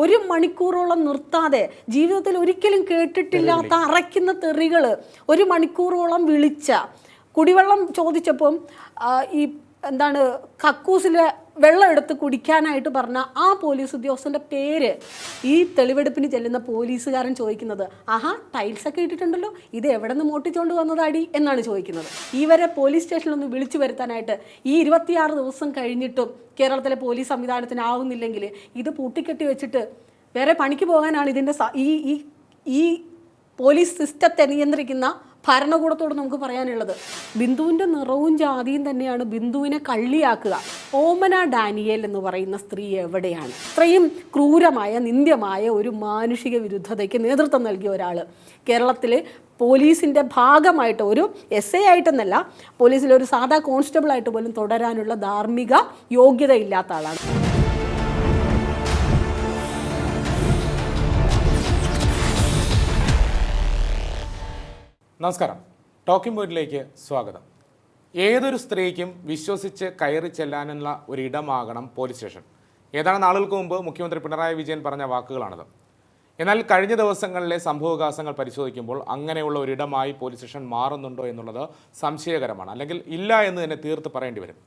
ഒരു മണിക്കൂറോളം നിർത്താതെ ജീവിതത്തിൽ ഒരിക്കലും കേട്ടിട്ടില്ലാത്ത അറയ്ക്കുന്ന തെറികൾ ഒരു മണിക്കൂറോളം വിളിച്ച കുടിവെള്ളം ചോദിച്ചപ്പം ഈ എന്താണ് കക്കൂസിലെ വെള്ളം എടുത്ത് കുടിക്കാനായിട്ട് പറഞ്ഞ ആ പോലീസ് ഉദ്യോഗസ്ഥന്റെ പേര് ഈ തെളിവെടുപ്പിന് ചെല്ലുന്ന പോലീസുകാരൻ ചോദിക്കുന്നത് ആഹാ ടൈൽസ് ഒക്കെ ഇട്ടിട്ടുണ്ടല്ലോ. ഇത് എവിടെ നിന്ന് മോട്ടിച്ചുകൊണ്ട് വന്നതാടി? എന്നാണ് ചോദിക്കുന്നത്. ഇവരെ പോലീസ് സ്റ്റേഷനിലൊന്ന് വിളിച്ചു വരുത്താനായിട്ട് ഈ ഇരുപത്തിയാറ് ദിവസം കഴിഞ്ഞിട്ടും കേരളത്തിലെ പോലീസ് സംവിധാനത്തിനാവുന്നില്ലെങ്കിൽ ഇത് പൂട്ടിക്കെട്ടി വെച്ചിട്ട് വേറെ പണിക്ക് പോകാനാണ് ഇതിന്റെ ഈ ഈ പോലീസ് സിസ്റ്റത്തെ നിയന്ത്രിക്കുന്ന ഭരണകൂടത്തോട് നമുക്ക് പറയാനുള്ളത്. ബിന്ദുവിന്റെ നിറവും ജാതിയും തന്നെയാണ് ബിന്ദുവിനെ കള്ളിയാക്കുക. ഓമന ഡാനിയേൽ എന്ന് പറയുന്ന സ്ത്രീ എവിടെയാണ്? ഇത്രയും ക്രൂരമായ നിന്ദ്യമായ ഒരു മാനുഷിക വിരുദ്ധതയ്ക്ക് നേതൃത്വം നൽകിയ ഒരാൾ കേരളത്തിൽ പോലീസിന്റെ ഭാഗമായിട്ട് ഒരു എസ് ഐ ആയിട്ടെന്നല്ല പോലീസിലെ ഒരു സാധാ കോൺസ്റ്റബിളായിട്ട് പോലും തുടരാനുള്ള ധാർമ്മിക യോഗ്യതയില്ലാത്ത ആളാണ്. നമസ്കാരം. ടോക്കിംഗ് പോയിന്റിലേക്ക് സ്വാഗതം. ഏതൊരു സ്ത്രീക്കും വിശ്വസിച്ച് കയറി ചെല്ലാനുള്ള ഒരു ഇടമാകണം പോലീസ് സ്റ്റേഷൻ. ഏതാനും നാളുകൾക്ക് മുമ്പ് മുഖ്യമന്ത്രി പിണറായി വിജയൻ പറഞ്ഞ വാക്കുകളാണത്. എന്നാൽ കഴിഞ്ഞ ദിവസങ്ങളിലെ സംഭവവികാസങ്ങൾ പരിശോധിക്കുമ്പോൾ അങ്ങനെയുള്ള ഒരിടമായി പോലീസ് സ്റ്റേഷൻ മാറുന്നുണ്ടോ എന്നുള്ളത് സംശയകരമാണ്. അല്ലെങ്കിൽ ഇല്ല എന്ന് തന്നെ തീർത്ത് പറയേണ്ടി വരും.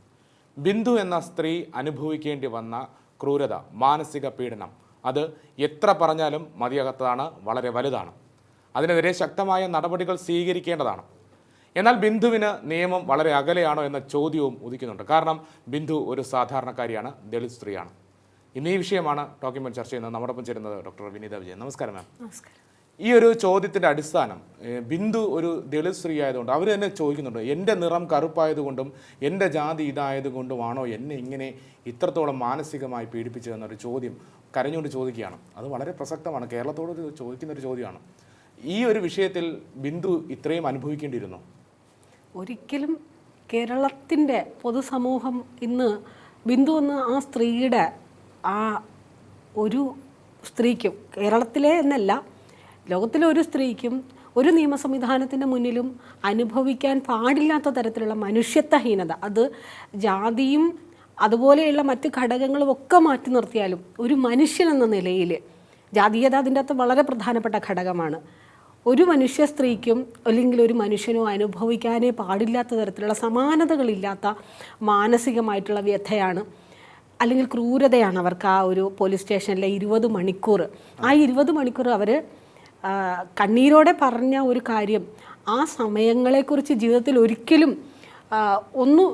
ബിന്ദു എന്ന സ്ത്രീ അനുഭവിക്കേണ്ടി വന്ന ക്രൂരത മാനസിക പീഡനം അത് എത്ര പറഞ്ഞാലും മതിയാകാത്തതാണ് വളരെ വലുതാണ്. അതിനെതിരെ ശക്തമായ നടപടികൾ സ്വീകരിക്കേണ്ടതാണ്. എന്നാൽ ബിന്ദുവിന് നിയമം വളരെ അകലെയാണോ എന്ന ചോദ്യവും ഉദിക്കുന്നുണ്ട്. കാരണം ബിന്ദു ഒരു സാധാരണക്കാരിയാണ് ദളിത് സ്ത്രീയാണ്. ഇന്ന് ഈ വിഷയമാണ് ഡോക്യുമെന്റ് ചർച്ച ചെയ്യുന്നത്. നമ്മോടൊപ്പം ചേരുന്നത് ഡോക്ടർ വിനീത വിജയൻ. നമസ്കാരം മാം. ഈ ഒരു ചോദ്യത്തിന്റെ അടിസ്ഥാനം ബിന്ദു ഒരു ദളിത് സ്ത്രീ ആയതുകൊണ്ട് അവർ തന്നെ ചോദിക്കുന്നുണ്ട് എന്റെ നിറം കറുപ്പായതുകൊണ്ടും എന്റെ ജാതി ഇതായതുകൊണ്ടുമാണോ എന്നെ ഇങ്ങനെ ഇത്രത്തോളം മാനസികമായി പീഡിപ്പിച്ചതെന്നൊരു ചോദ്യം കരഞ്ഞുകൊണ്ട് ചോദിക്കുകയാണ്. അത് വളരെ പ്രസക്തമാണ്. കേരളത്തോട് ചോദിക്കുന്ന ഒരു ചോദ്യമാണ്. ഈ ഒരു വിഷയത്തിൽ ബിന്ദു ഇത്രയും അനുഭവിക്കേണ്ടിയിരുന്നു. ഒരിക്കലും കേരളത്തിന്റെ പൊതുസമൂഹം ഇന്ന് ബിന്ദു എന്ന ആ സ്ത്രീയുടെ ആ ഒരു സ്ത്രീക്കും കേരളത്തിലെ എന്നല്ല ലോകത്തിലെ ഒരു സ്ത്രീക്കും ഒരു നിയമ സംവിധാനത്തിന്റെ മുന്നിലും അനുഭവിക്കാൻ പാടില്ലാത്ത തരത്തിലുള്ള മനുഷ്യത്വഹീനത. അത് ജാതിയും അതുപോലെയുള്ള മറ്റ് ഘടകങ്ങളും ഒക്കെ മാറ്റി നിർത്തിയാലും ഒരു മനുഷ്യൻ എന്ന നിലയിൽ ജാതീയത അതിന്റെ അകത്ത് വളരെ പ്രധാനപ്പെട്ട ഘടകമാണ്. ഒരു മനുഷ്യ സ്ത്രീക്കും അല്ലെങ്കിൽ ഒരു മനുഷ്യനോ അനുഭവിക്കാനേ പാടില്ലാത്ത തരത്തിലുള്ള സമാനതകളില്ലാത്ത മാനസികമായിട്ടുള്ള വ്യഥയാണ് അല്ലെങ്കിൽ ക്രൂരതയാണ് അവർക്ക് ആ ഒരു പോലീസ് സ്റ്റേഷനിലെ ഇരുപത് മണിക്കൂർ. ആ ഇരുപത് മണിക്കൂർ അവർ കണ്ണീരോടെ പറഞ്ഞ ഒരു കാര്യം ആ സമയങ്ങളെക്കുറിച്ച് ജീവിതത്തിൽ ഒരിക്കലും ഒന്ന്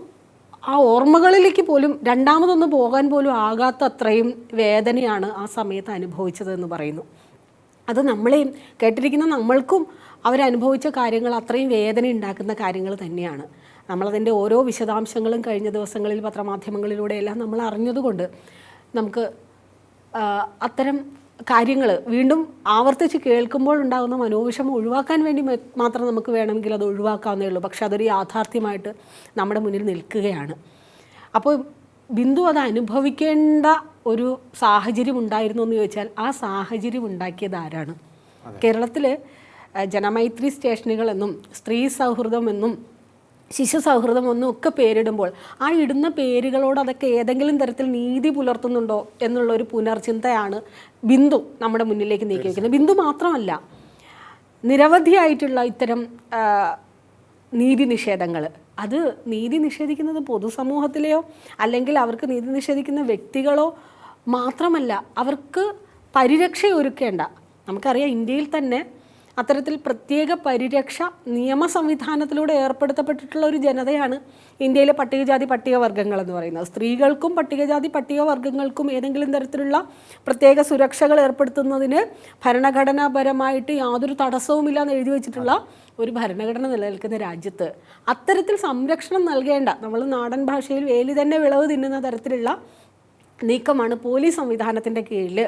ആ ഓർമ്മകളിലേക്ക് പോലും രണ്ടാമതൊന്ന് പോകാൻ പോലും ആകാത്ത അത്രയും വേദനയാണ് ആ സമയത്ത് അനുഭവിച്ചതെന്ന് പറയുന്നു. അത് നമ്മളെയും കേട്ടിരിക്കുന്ന നമ്മൾക്കും അവരനുഭവിച്ച കാര്യങ്ങൾ അത്രയും വേദന ഉണ്ടാക്കുന്ന കാര്യങ്ങൾ തന്നെയാണ്. നമ്മളതിന്റെ ഓരോ വിശദാംശങ്ങളും കഴിഞ്ഞ ദിവസങ്ങളിൽ പത്രമാധ്യമങ്ങളിലൂടെയെല്ലാം നമ്മൾ അറിഞ്ഞതുകൊണ്ട് നമുക്ക് അത്തരം കാര്യങ്ങൾ വീണ്ടും ആവർത്തിച്ച് കേൾക്കുമ്പോൾ ഉണ്ടാകുന്ന മനോവിഷം ഒഴിവാക്കാൻ വേണ്ടി മാത്രം നമുക്ക് വേണമെങ്കിൽ അത് ഒഴിവാക്കാവുന്നേ ഉള്ളൂ. പക്ഷെ അതൊരു യാഥാർത്ഥ്യമായിട്ട് നമ്മുടെ മുന്നിൽ നിൽക്കുകയാണ്. അപ്പോൾ ബിന്ദു അത് അനുഭവിക്കേണ്ട ഒരു സാഹചര്യം ഉണ്ടായിരുന്നു എന്ന് ചോദിച്ചാൽ ആ സാഹചര്യം ഉണ്ടാക്കിയത് ആരാണ് കേരളത്തിൽ ജനമൈത്രി സ്റ്റേഷനുകളെന്നും സ്ത്രീ സൗഹൃദമെന്നും ശിശു സൗഹൃദം ഒന്നും ഒക്കെ പേരിടുമ്പോൾ ആ ഇടുന്ന പേരുകളോട് അതൊക്കെ ഏതെങ്കിലും തരത്തിൽ നീതി പുലർത്തുന്നുണ്ടോ എന്നുള്ള ഒരു പുനർചിന്തയാണ് ബിന്ദു നമ്മുടെ മുന്നിലേക്ക് നീക്കി വയ്ക്കുന്നത് ബിന്ദു മാത്രമല്ല നിരവധിയായിട്ടുള്ള ഇത്തരം നീതി നിഷേധങ്ങൾ അത് നീതി നിഷേധിക്കുന്നത് പൊതുസമൂഹത്തിലെയോ അല്ലെങ്കിൽ അവർക്ക് നീതി നിഷേധിക്കുന്ന വ്യക്തികളോ മാത്രമല്ല അവർക്ക് പരിരക്ഷ ഒരുക്കേണ്ട നമുക്കറിയാം ഇന്ത്യയിൽ തന്നെ അത്തരത്തിൽ പ്രത്യേക പരിരക്ഷ നിയമ സംവിധാനത്തിലൂടെ ഏർപ്പെടുത്തപ്പെട്ടിട്ടുള്ള ഒരു ജനതയാണ് ഇന്ത്യയിലെ പട്ടികജാതി പട്ടികവർഗങ്ങൾ എന്ന് പറയുന്നത്. സ്ത്രീകൾക്കും പട്ടികജാതി പട്ടികവർഗങ്ങൾക്കും ഏതെങ്കിലും തരത്തിലുള്ള പ്രത്യേക സുരക്ഷകൾ ഏർപ്പെടുത്തുന്നതിന് ഭരണഘടനാപരമായിട്ട് യാതൊരു തടസ്സവുമില്ല എന്ന് എഴുതി വെച്ചിട്ടുള്ള ഒരു ഭരണഘടന നിലനിൽക്കുന്ന രാജ്യത്ത് അത്തരത്തിൽ സംരക്ഷണം നൽകേണ്ട നമ്മൾ നാടൻ ഭാഷയിൽ വേലി തന്നെ വിളവ് തിന്നുന്ന തരത്തിലുള്ള നീക്കമാണ് പോലീസ് സംവിധാനത്തിന്റെ കീഴിൽ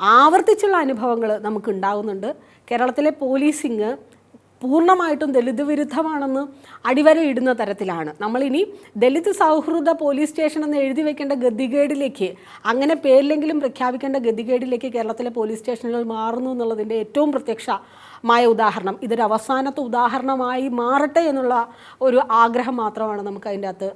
ആവർത്തിച്ചുള്ള അനുഭവങ്ങൾ നമുക്ക് ഉണ്ടാകുന്നുണ്ട്. കേരളത്തിലെ പോലീസിങ് പൂർണമായിട്ടും ദലിത് വിരുദ്ധമാണെന്ന് അടിവരയിടുന്ന തരത്തിലാണ്. നമ്മളിനി ദലിത് സൗഹൃദ പോലീസ് സ്റ്റേഷൻ എന്ന് എഴുതി വെക്കേണ്ട ഗതികേടിലേക്ക് അങ്ങനെ പേരിലെങ്കിലും പ്രഖ്യാപിക്കേണ്ട ഗതികേടിലേക്ക് കേരളത്തിലെ പോലീസ് സ്റ്റേഷനുകൾ മാറുന്നു എന്നുള്ളതിന്റെ ഏറ്റവും പ്രത്യക്ഷമായ ഉദാഹരണം. ഇതൊരു അവസാനത്തെ ഉദാഹരണമായി മാറട്ടെ എന്നുള്ള ഒരു ആഗ്രഹം മാത്രമാണ് നമുക്ക് അതിന്റെ അകത്ത്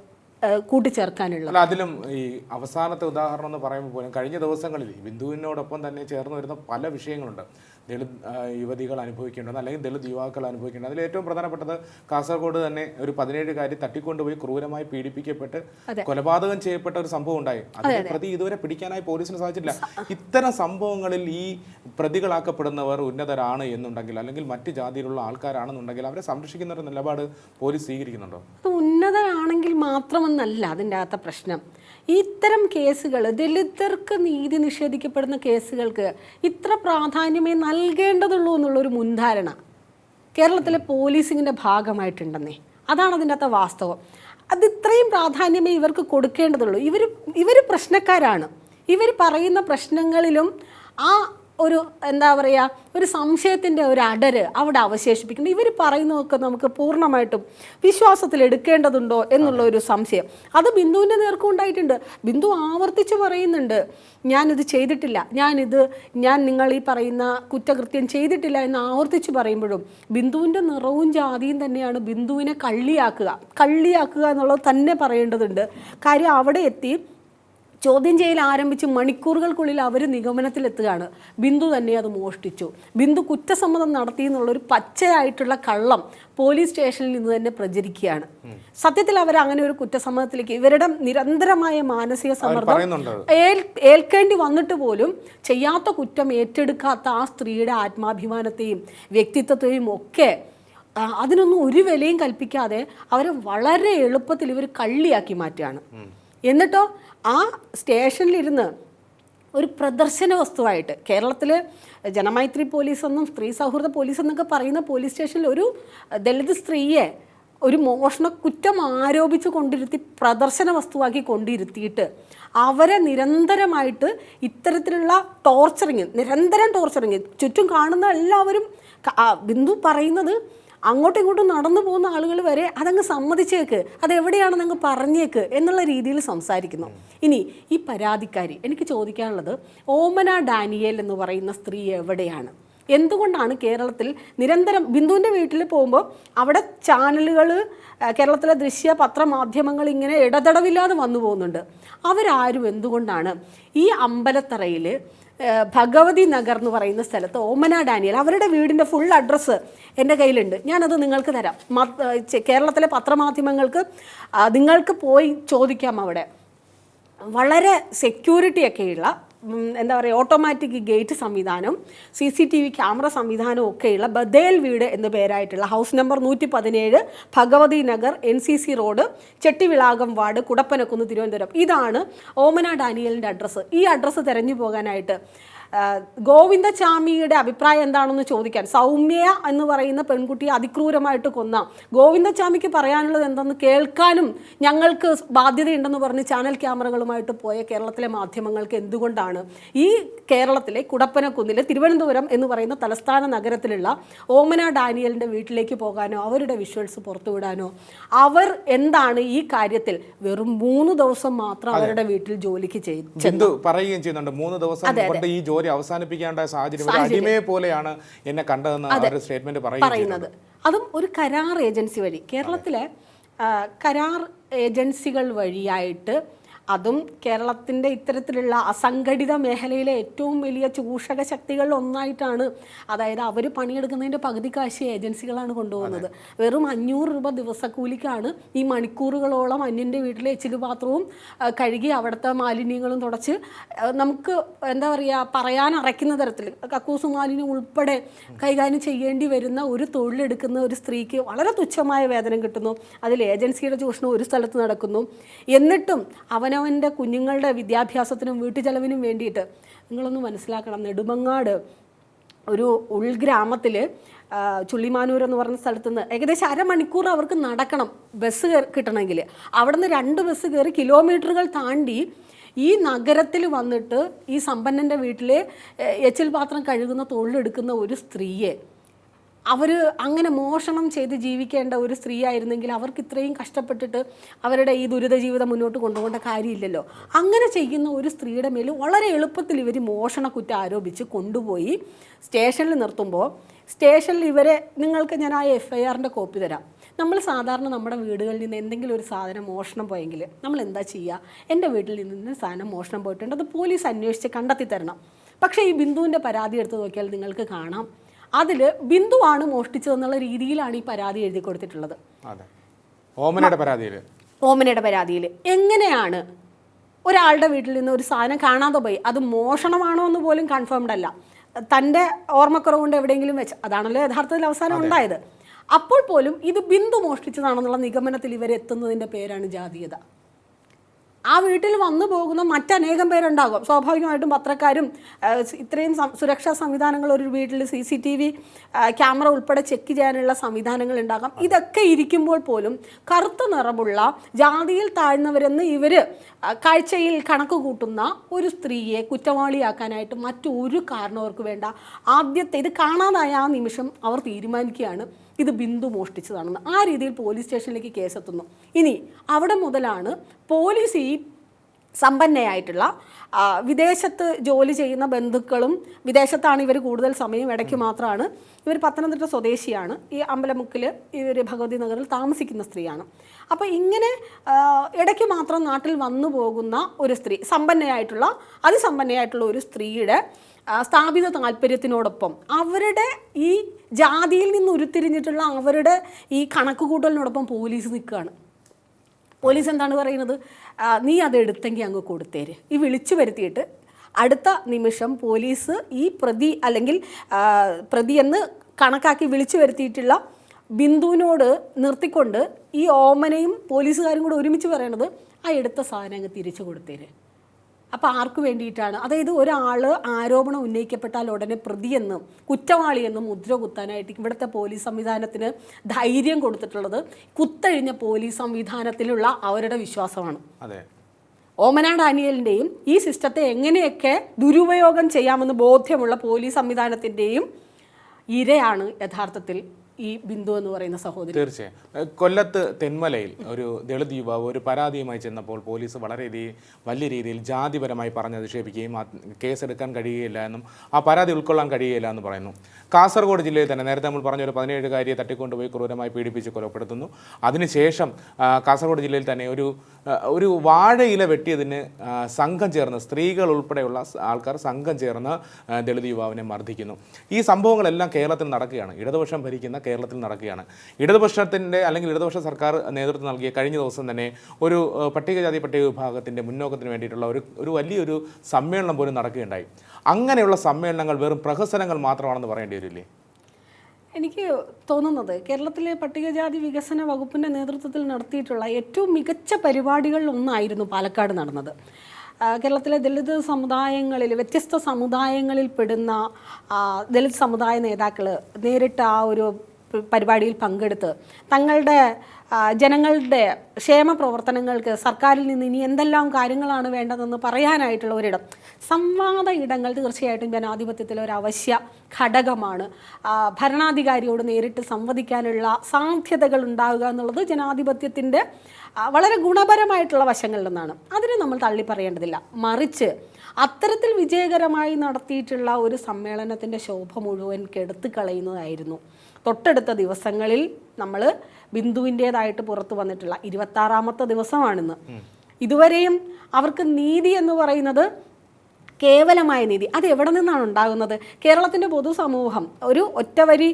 കൂട്ടിച്ചേർക്കാനുള്ളത്. അതിലും ഈ അവസാനത്തെ ഉദാഹരണം എന്ന് പറയുമ്പോൾ പോലും കഴിഞ്ഞ ദിവസങ്ങളിൽ ബിന്ദുവിനോടൊപ്പം തന്നെ ചേർന്ന് വരുന്ന പല വിഷയങ്ങളുണ്ട്. ദളിത് യുവതികൾ അനുഭവിക്കേണ്ടത് അല്ലെങ്കിൽ ദളിത് യുവാക്കൾ അനുഭവിക്കേണ്ടത്. അതിൽ ഏറ്റവും പ്രധാനപ്പെട്ടത് കാസർഗോഡ് തന്നെ ഒരു പതിനേഴുകാരി തട്ടിക്കൊണ്ടുപോയി ക്രൂരമായി പീഡിപ്പിക്കപ്പെട്ട് കൊലപാതകം ചെയ്യപ്പെട്ട ഒരു സംഭവം ഉണ്ടായി. അതിന്റെ പ്രതി ഇതുവരെ പിടിക്കാനായി പോലീസിന് സാധിച്ചിട്ടില്ല. ഇത്തരം സംഭവങ്ങളിൽ ഈ പ്രതികളാക്കപ്പെടുന്നവർ ഉന്നതരാണ് എന്നുണ്ടെങ്കിൽ അല്ലെങ്കിൽ മറ്റ് ജാതിയിലുള്ള ആൾക്കാരാണെന്നുണ്ടെങ്കിൽ അവരെ സംരക്ഷിക്കുന്ന ഒരു നിലപാട് പോലീസ് സ്വീകരിക്കുന്നുണ്ടോ? ഉന്നതരാണെങ്കിൽ മാത്രമെന്നല്ല അതിന്റെ അകത്ത പ്രശ്നം. ഇത്തരം കേസുകൾ ദലിതർക്ക് നീതി നിഷേധിക്കപ്പെടുന്ന കേസുകൾക്ക് ഇത്ര പ്രാധാന്യമേ നൽകേണ്ടതുള്ളൂ എന്നുള്ളൊരു മുൻധാരണ കേരളത്തിലെ പോലീസിങ്ങിന്റെ ഭാഗമായിട്ടുണ്ടെന്നേ. അതാണ് അതിന്റെ അകത്തെ വാസ്തവം. അത് ഇത്രയും പ്രാധാന്യമേ ഇവർക്ക് കൊടുക്കേണ്ടതുള്ളൂ. ഇവർ ഇവർ പ്രശ്നക്കാരാണ്. ഇവർ പറയുന്ന പ്രശ്നങ്ങളിലും ആ ഒരു എന്താ പറയുക ഒരു സംശയത്തിന്റെ ഒരു അടര് അവിടെ അവശേഷിപ്പിക്കുന്നു ഇവർ പറയുന്നതൊക്കെ നമുക്ക് പൂർണമായിട്ടും വിശ്വാസത്തിൽ എടുക്കേണ്ടതുണ്ടോ എന്നുള്ള ഒരു സംശയം. അത് ബിന്ദുവിന്റെ നേർക്കും ഉണ്ടായിട്ടുണ്ട്. ബിന്ദു ആവർത്തിച്ച് പറയുന്നുണ്ട് ഞാനിത് ചെയ്തിട്ടില്ല. ഞാനിത് ഞാൻ നിങ്ങൾ ഈ പറയുന്ന കുറ്റകൃത്യം ചെയ്തിട്ടില്ല എന്ന് ആവർത്തിച്ച് പറയുമ്പോഴും ബിന്ദുവിന്റെ നിറവും ജാതിയും തന്നെയാണ് ബിന്ദുവിനെ കള്ളിയാക്കുക. കള്ളിയാക്കുക എന്നുള്ളത് തന്നെ പറയേണ്ടതുണ്ട്. കാര്യം അവിടെ എത്തി ചോദ്യം ചെയ്യൽ ആരംഭിച്ച് മണിക്കൂറുകൾക്കുള്ളിൽ അവർ നിഗമനത്തിലെത്തുകയാണ്. ബിന്ദു തന്നെ അത് മോഷ്ടിച്ചു. ബിന്ദു കുറ്റസമ്മതം നടത്തി എന്നുള്ളൊരു പച്ചയായിട്ടുള്ള കള്ളം പോലീസ് സ്റ്റേഷനിൽ നിന്ന് തന്നെ പ്രചരിക്കുകയാണ്. സത്യത്തിൽ അവർ അങ്ങനെ ഒരു കുറ്റസമ്മതത്തിലേക്ക് ഇവരുടെ നിരന്തരമായ മാനസിക സമ്മർദ്ദം ഏൽ ഏൽക്കേണ്ടി വന്നിട്ട് പോലും ചെയ്യാത്ത കുറ്റം ഏറ്റെടുക്കാത്ത ആ സ്ത്രീയുടെ ആത്മാഭിമാനത്തെയും വ്യക്തിത്വത്തെയും ഒക്കെ അതിനൊന്നും ഒരു വിലയും കൽപ്പിക്കാതെ അവരെ വളരെ എളുപ്പത്തിൽ ഇവർ കള്ളിയാക്കി മാറ്റുകയാണ്. എന്നിട്ടോ ആ സ്റ്റേഷനിലിരുന്ന് ഒരു പ്രദർശന വസ്തുവായിട്ട് കേരളത്തിൽ ജനമൈത്രി പോലീസ് എന്നും സ്ത്രീ സൗഹൃദ പോലീസ് എന്നൊക്കെ പറയുന്ന പോലീസ് സ്റ്റേഷനിൽ ഒരു ദളിത് സ്ത്രീയെ ഒരു മോഷണ കുറ്റം ആരോപിച്ച് കൊണ്ടിരുത്തി പ്രദർശന വസ്തുവാക്കി കൊണ്ടിരുത്തിയിട്ട് അവരെ നിരന്തരമായിട്ട് ഇത്തരത്തിലുള്ള ടോർച്ചറിങ് നിരന്തരം ടോർച്ചറിങ് ചുറ്റും കാണുന്ന എല്ലാവരും ബിന്ദു പറയുന്നത് അങ്ങോട്ടും ഇങ്ങോട്ടും നടന്നു പോകുന്ന ആളുകൾ വരെ അതങ്ങ് സമ്മതിച്ചേക്ക്. അതെവിടെയാണെന്ന് അങ്ങ് പറഞ്ഞേക്ക് എന്നുള്ള രീതിയിൽ സംസാരിക്കുന്നു. ഇനി ഈ പരാതിക്കാരി എനിക്ക് ചോദിക്കാനുള്ളത് ഓമന ഡാനിയേൽ എന്ന് പറയുന്ന സ്ത്രീ എവിടെയാണ്? എന്തുകൊണ്ടാണ് കേരളത്തിൽ നിരന്തരം ബിന്ദുവിന്റെ വീട്ടിൽ പോകുമ്പോൾ അവിടെ ചാനലുകൾ കേരളത്തിലെ ദൃശ്യ പത്രമാധ്യമങ്ങൾ ഇങ്ങനെ ഇടതടവില്ലാതെ വന്നു പോകുന്നുണ്ട്? അവരാരും എന്തുകൊണ്ടാണ് ഈ അമ്പലത്തറയിൽ ഭഗവതി നഗർ എന്ന് പറയുന്ന സ്ഥലത്ത് ഓമന ഡാനിയൽ അവരുടെ വീടിന്റെ ഫുൾ അഡ്രസ്സ് എന്റെ കയ്യിലുണ്ട്. ഞാനത് നിങ്ങൾക്ക് തരാം. കേരളത്തിലെ പത്രമാധ്യമങ്ങൾക്ക് നിങ്ങൾക്ക് പോയി ചോദിക്കാം അവിടെ. വളരെ സെക്യൂരിറ്റിയൊക്കെയുള്ള എന്താ പറയുക ഓട്ടോമാറ്റിക് ഗേറ്റ് സംവിധാനം C C T V camera സംവിധാനവും ഒക്കെയുള്ള ബദേൽ വീട് എന്ന പേരായിട്ടുള്ള ഹൗസ് നമ്പർ നൂറ്റി പതിനേഴ് Bhagavathi Nagar N C C road Chettivilakam ward Kudappanakunnu Thiruvananthapuram. ഇതാണ് ഓമന ഡാനിയലിന്റെ അഡ്രസ്സ്. ഈ അഡ്രസ്സ് തിരഞ്ഞു പോകാനായിട്ട് ഗോവിന്ദചാമിയുടെ അഭിപ്രായം എന്താണെന്ന് ചോദിക്കാൻ. സൗമ്യ എന്ന് പറയുന്ന പെൺകുട്ടിയെ അതിക്രൂരമായിട്ട് കൊന്ന. ഗോവിന്ദചാമിക്ക് പറയാനുള്ളത് എന്തെന്ന് കേൾക്കാനും ഞങ്ങൾക്ക് ബാധ്യതയുണ്ടെന്ന് പറഞ്ഞ് ചാനൽ ക്യാമറകളുമായിട്ട് പോയ കേരളത്തിലെ മാധ്യമങ്ങൾക്ക് എന്തുകൊണ്ടാണ് ഈ കേരളത്തിലെ കുടപ്പനക്കുന്നിലെ തിരുവനന്തപുരം എന്ന് പറയുന്ന തലസ്ഥാന നഗരത്തിലുള്ള ഓമന ഡാനിയലിന്റെ വീട്ടിലേക്ക് പോകാനോ അവരുടെ വിഷ്വൽസ് പുറത്തുവിടാനോ അവർ എന്താണ് ഈ കാര്യത്തിൽ വെറും മൂന്ന് ദിവസം മാത്രം അവരുടെ വീട്ടിൽ ജോലിക്ക് ചെയ്തു പറയുകയും ചെയ്യുന്നുണ്ട്. മൂന്ന് ദിവസം ഈ ജോലി അവസാനിപ്പിക്കേണ്ട സാഹചര്യം ഒരു അടിമയെ പോലെയാണ് എന്നെ കണ്ടതെന്ന് അവരുടെ സ്റ്റേറ്റ്മെന്റ് പറയുന്നത്. അതും ഒരു കരാർ ഏജൻസി വഴി. കേരളത്തിലെ കരാർ ഏജൻസികൾ വഴിയായിട്ട് അതും കേരളത്തിന്റെ ഇത്തരത്തിലുള്ള അസംഘടിത മേഖലയിലെ ഏറ്റവും വലിയ ചൂഷക ശക്തികളിൽ ഒന്നായിട്ടാണ് അതായത് അവർ പണിയെടുക്കുന്നതിന്റെ പകുതി കാശ് ഏജൻസികളാണ് കൊണ്ടുപോകുന്നത്. വെറും അഞ്ഞൂറ് രൂപ ദിവസക്കൂലിക്കാണ് ഈ മണിക്കൂറുകളോളം അന്യന്റെ വീട്ടിലെ എച്ചിൽ പാത്രവും കഴുകി അവിടുത്തെ മാലിന്യങ്ങളും തുടച്ച് നമുക്ക് എന്താ പറയുക പറയാൻ അറയ്ക്കുന്ന തരത്തിൽ കക്കൂസ് മാലിന്യം ഉൾപ്പെടെ കൈകാര്യം ചെയ്യേണ്ടി വരുന്ന ഒരു തൊഴിലെടുക്കുന്ന ഒരു സ്ത്രീക്ക് വളരെ തുച്ഛമായ വേതനം കിട്ടുന്നു. അതിൽ ഏജൻസിയുടെ ചൂഷണം ഒരു സ്ഥലത്ത് നടക്കുന്നു. എന്നിട്ടും അവനവന്റെ കുഞ്ഞുങ്ങളുടെ വിദ്യാഭ്യാസത്തിനും വീട്ടുചെലവിനും വേണ്ടിയിട്ട് നിങ്ങളൊന്ന് മനസ്സിലാക്കണം. നെടുമങ്ങാട് ഒരു ഉൾഗ്രാമത്തിൽ ചുള്ളിമാനൂർ എന്ന് പറഞ്ഞ സ്ഥലത്ത് നിന്ന് ഏകദേശം അരമണിക്കൂർ അവർക്ക് നടക്കണം ബസ് കിട്ടണമെങ്കിൽ. അവിടെ നിന്ന് രണ്ട് ബസ് കയറി കിലോമീറ്ററുകൾ താണ്ടി ഈ നഗരത്തിൽ വന്നിട്ട് ഈ സമ്പന്നന്റെ വീട്ടിലെ എച്ചിൽ പാത്രം കഴുകുന്ന തൊഴിലെടുക്കുന്ന ഒരു സ്ത്രീയെ അവർ അങ്ങനെ മോഷണം ചെയ്ത് ജീവിക്കേണ്ട ഒരു സ്ത്രീ ആയിരുന്നെങ്കിൽ അവർക്ക് ഇത്രയും കഷ്ടപ്പെട്ടിട്ട് അവരുടെ ഈ ദുരിത ജീവിതം മുന്നോട്ട് കൊണ്ടുപോകേണ്ട കാര്യമില്ലല്ലോ. അങ്ങനെ ചെയ്യുന്ന ഒരു സ്ത്രീയുടെ മേൽ വളരെ എളുപ്പത്തിൽ ഇവർ മോഷണ കുറ്റം ആരോപിച്ച് കൊണ്ടുപോയി സ്റ്റേഷനിൽ നിർത്തുമ്പോൾ സ്റ്റേഷനിൽ ഇവരെ നിങ്ങൾക്ക് ഞാൻ ആ എഫ് ഐ ആറിന്റെ കോപ്പി തരാം. നമ്മൾ സാധാരണ നമ്മുടെ വീടുകളിൽ നിന്ന് എന്തെങ്കിലും ഒരു സാധനം മോഷണം പോയെങ്കിൽ നമ്മൾ എന്താ ചെയ്യുക എന്റെ വീട്ടിൽ നിന്ന് സാധനം മോഷണം പോയിട്ടുണ്ട്. അത് പോലീസ് അന്വേഷിച്ച് കണ്ടെത്തി തരണം. പക്ഷേ ഈ ബിന്ദുവിന്റെ പരാതി എടുത്ത് നോക്കിയാൽ നിങ്ങൾക്ക് കാണാം. അതിൽ ബിന്ദുവാണ് മോഷ്ടിച്ചതെന്നുള്ള രീതിയിലാണ് ഈ പരാതി എഴുതി കൊടുത്തിട്ടുള്ളത്. ഓമനയുടെ പരാതിയിൽ ഓമനയുടെ പരാതിയിൽ എങ്ങനെയാണ് ഒരാളുടെ വീട്ടിൽ നിന്ന് ഒരു സാധനം കാണാതെ പോയി? അത് മോഷണമാണോ എന്ന് പോലും കൺഫേംഡ് അല്ല. തന്റെ ഓർമ്മക്കുറവ് കൊണ്ട് എവിടെയെങ്കിലും വെച്ച് അതാണല്ലോ യഥാർത്ഥത്തിൽ അവസാനം ഉണ്ടായത്. അപ്പോൾ പോലും ഇത് ബിന്ദു മോഷ്ടിച്ചതാണെന്നുള്ള നിഗമനത്തിൽ ഇവരെത്തുന്നതിന്റെ പേരാണ് ജാതീയത. ആ വീട്ടിൽ വന്നു പോകുന്ന മറ്റനേകം പേരുണ്ടാകും. സ്വാഭാവികമായിട്ടും പത്രക്കാരും ഇത്രയും സുരക്ഷാ സംവിധാനങ്ങൾ ഒരു വീട്ടിൽ C C T V camera ഉൾപ്പെടെ ചെക്ക് ചെയ്യാനുള്ള സംവിധാനങ്ങൾ ഉണ്ടാകാം. ഇതൊക്കെ ഇരിക്കുമ്പോൾ പോലും കറുത്ത നിറമുള്ള ജാതിയിൽ താഴ്ന്നവരെന്ന് ഇവർ കാഴ്ചയിൽ കണക്ക് കൂട്ടുന്ന ഒരു സ്ത്രീയെ കുറ്റവാളിയാക്കാനായിട്ട് മറ്റൊരു കാരണവർക്ക് വേണ്ട. ആദ്യത്തെ ഇത് കാണാതായ ആ നിമിഷം അവർ തീരുമാനിക്കുകയാണ്. ഇത് ബിന്ദു മോഷ്ടിച്ചതാണെന്ന് ആ രീതിയിൽ പോലീസ് സ്റ്റേഷനിലേക്ക് കേസെത്തുന്നു. ഇനി അവിടെ മുതലാണ് പോലീസ് ഈ സമ്പന്നയായിട്ടുള്ള വിദേശത്ത് ജോലി ചെയ്യുന്ന ബന്ധുക്കളും വിദേശത്താണ് ഇവർ കൂടുതൽ സമയം ഇടയ്ക്ക് മാത്രമാണ് ഇവർ പത്തനംതിട്ട സ്വദേശിയാണ്. ഈ അമ്പലമുക്കിൽ ഇവർ ഭഗവതി നഗറിൽ താമസിക്കുന്ന സ്ത്രീയാണ്. അപ്പോൾ ഇങ്ങനെ ഇടയ്ക്ക് മാത്രം നാട്ടിൽ വന്നു പോകുന്ന ഒരു സ്ത്രീ സമ്പന്നയായിട്ടുള്ള അതിസമ്പന്നയായിട്ടുള്ള ഒരു സ്ത്രീയുടെ സ്ഥാപിത താല്പര്യത്തിനോടൊപ്പം അവരുടെ ഈ ജാതിയിൽ നിന്ന് ഉരുത്തിരിഞ്ഞിട്ടുള്ള അവരുടെ ഈ കണക്കുകൂട്ടലിനോടൊപ്പം പോലീസ് നിൽക്കുകയാണ്. പോലീസ് എന്താണ് പറയുന്നത്? നീ അത് എടുത്തെങ്കിൽ അങ്ങ് കൊടുത്തേര്. ഈ വിളിച്ചു വരുത്തിയിട്ട് അടുത്ത നിമിഷം പോലീസ് ഈ പ്രതി അല്ലെങ്കിൽ പ്രതി എന്ന് കണക്കാക്കി വിളിച്ചു വരുത്തിയിട്ടുള്ള ബിന്ദുവിനോട് നിർത്തിക്കൊണ്ട് ഈ ഓമനയും പോലീസുകാരും കൂടെ ഒരുമിച്ച് പറയണത് ആ എടുത്ത സാധനം അങ്ങ് തിരിച്ചു കൊടുത്തേര്. അപ്പോൾ ആർക്ക് വേണ്ടിയിട്ടാണ്? അതായത് ഒരാൾ ആരോപണം ഉന്നയിക്കപ്പെട്ടാൽ ഉടനെ പ്രതിയെന്നും കുറ്റവാളിയെന്നും മുദ്ര കുത്താനായിട്ട് ഇവിടുത്തെ പോലീസ് സംവിധാനത്തിന് ധൈര്യം കൊടുത്തിട്ടുള്ളത് കുത്തഴിഞ്ഞ പോലീസ് സംവിധാനത്തിലുള്ള അവരുടെ വിശ്വാസമാണ്. അതെ. ഓമന ഡാനിയലിന്റെയും ഈ സിസ്റ്റത്തെ എങ്ങനെയൊക്കെ ദുരുപയോഗം ചെയ്യാമെന്ന് ബോധ്യമുള്ള പോലീസ് സംവിധാനത്തിന്റെയും ഇരയാണ് യഥാർത്ഥത്തിൽ ഈ ബിന്ദു എന്ന് പറയുന്ന സഹോദരി. തീർച്ചയായും. കൊല്ലത്ത് തെന്മലയിൽ ഒരു ദളിത് യുവാവ് ഒരു പരാതിയുമായി ചെന്നപ്പോൾ പോലീസ് വളരെ വലിയ രീതിയിൽ ജാതിപരമായി പറഞ്ഞധിക്ഷേപിക്കുകയും കേസെടുക്കാൻ കഴിയുകയില്ല എന്നും ആ പരാതി ഉൾക്കൊള്ളാൻ കഴിയുകയില്ല എന്ന് പറയുന്നു. കാസർഗോഡ് ജില്ലയിൽ തന്നെ നേരത്തെ നമ്മൾ പറഞ്ഞ ഒരു പതിനേഴുകാരിയെ തട്ടിക്കൊണ്ടുപോയി ക്രൂരമായി പീഡിപ്പിച്ച് കൊലപ്പെടുത്തുന്നു. അതിനുശേഷം കാസർഗോഡ് ജില്ലയിൽ തന്നെ ഒരു ഒരു വാഴയില വെട്ടിയതിന് സംഘം ചേർന്ന് സ്ത്രീകൾ ഉൾപ്പെടെയുള്ള ആൾക്കാർ സംഘം ചേർന്ന് ദളിത് യുവാവിനെ മർദ്ദിക്കുന്നു. ഈ സംഭവങ്ങളെല്ലാം കേരളത്തിൽ നടക്കുകയാണ്. ഇടതുപക്ഷം ഭരിക്കുന്ന കേരളത്തിൽ നടക്കുകയാണ്. ഇടതുപക്ഷത്തിന്റെ അല്ലെങ്കിൽ ഇടതുപക്ഷ സർക്കാർ നേതൃത്വം നൽകിയ കഴിഞ്ഞ ദിവസം തന്നെ ഒരു പട്ടികജാതി പട്ടിക വിഭാഗത്തിന്റെ മുന്നോക്കത്തിന് വേണ്ടിയിട്ടുള്ള ഒരു ഒരു വലിയൊരു സമ്മേളനം പോലും നടക്കുകയുണ്ടായി. അങ്ങനെയുള്ള സമ്മേളനങ്ങൾ വെറും പ്രഹസനങ്ങൾ മാത്രമാണെന്ന് പറയേണ്ടി വരില്ലേ? എനിക്ക് തോന്നുന്നത് കേരളത്തിലെ പട്ടികജാതി വികസന വകുപ്പിന്റെ നേതൃത്വത്തിൽ നടത്തിയിട്ടുള്ള ഏറ്റവും മികച്ച പരിപാടികളിൽ ഒന്നായിരുന്നു പാലക്കാട് നടന്നത്. കേരളത്തിലെ ദളിത് സമുദായങ്ങളിൽ വ്യത്യസ്ത സമുദായങ്ങളിൽ പെടുന്ന ദളിത് സമുദായ നേതാക്കൾ നേരിട്ട് ആ ഒരു പരിപാടിയിൽ പങ്കെടുത്ത് തങ്ങളുടെ ജനങ്ങളുടെ ക്ഷേമ പ്രവർത്തനങ്ങൾക്ക് സർക്കാരിൽ നിന്ന് ഇനി എന്തെല്ലാം കാര്യങ്ങളാണ് വേണ്ടതെന്ന് പറയാനായിട്ടുള്ള ഒരിടം. സംവാദ ഇടങ്ങൾ തീർച്ചയായിട്ടും ജനാധിപത്യത്തിലെ ഒരു അവശ്യ ഘടകമാണ്. ഭരണാധികാരിയോട് നേരിട്ട് സംവദിക്കാനുള്ള സാധ്യതകൾ ഉണ്ടാകുക എന്നുള്ളത് ജനാധിപത്യത്തിന്റെ വളരെ ഗുണപരമായിട്ടുള്ള വശങ്ങളിൽ നിന്നാണ്. അതിനെ നമ്മൾ തള്ളി പറയേണ്ടതില്ല മറിച്ച് അത്തരത്തിൽ വിജയകരമായി നടത്തിയിട്ടുള്ള ഒരു സമ്മേളനത്തിന്റെ ശോഭ മുഴുവൻ കെടുത്തു കളയുന്നതായിരുന്നു. തൊട്ടടുത്ത ദിവസങ്ങളിൽ നമ്മൾ ബിന്ദുവിന്റേതായിട്ട് പുറത്തു വന്നിട്ടുള്ള ഇരുപത്താറാമത്തെ ദിവസമാണിന്ന്. ഇതുവരെയും അവർക്ക് നീതി എന്ന് പറയുന്നത് കേവലമായ നീതി. അത് എവിടെ നിന്നാണ് ഉണ്ടാകുന്നത്? കേരളത്തിന്റെ പൊതുസമൂഹം ഒരു ഒറ്റവരി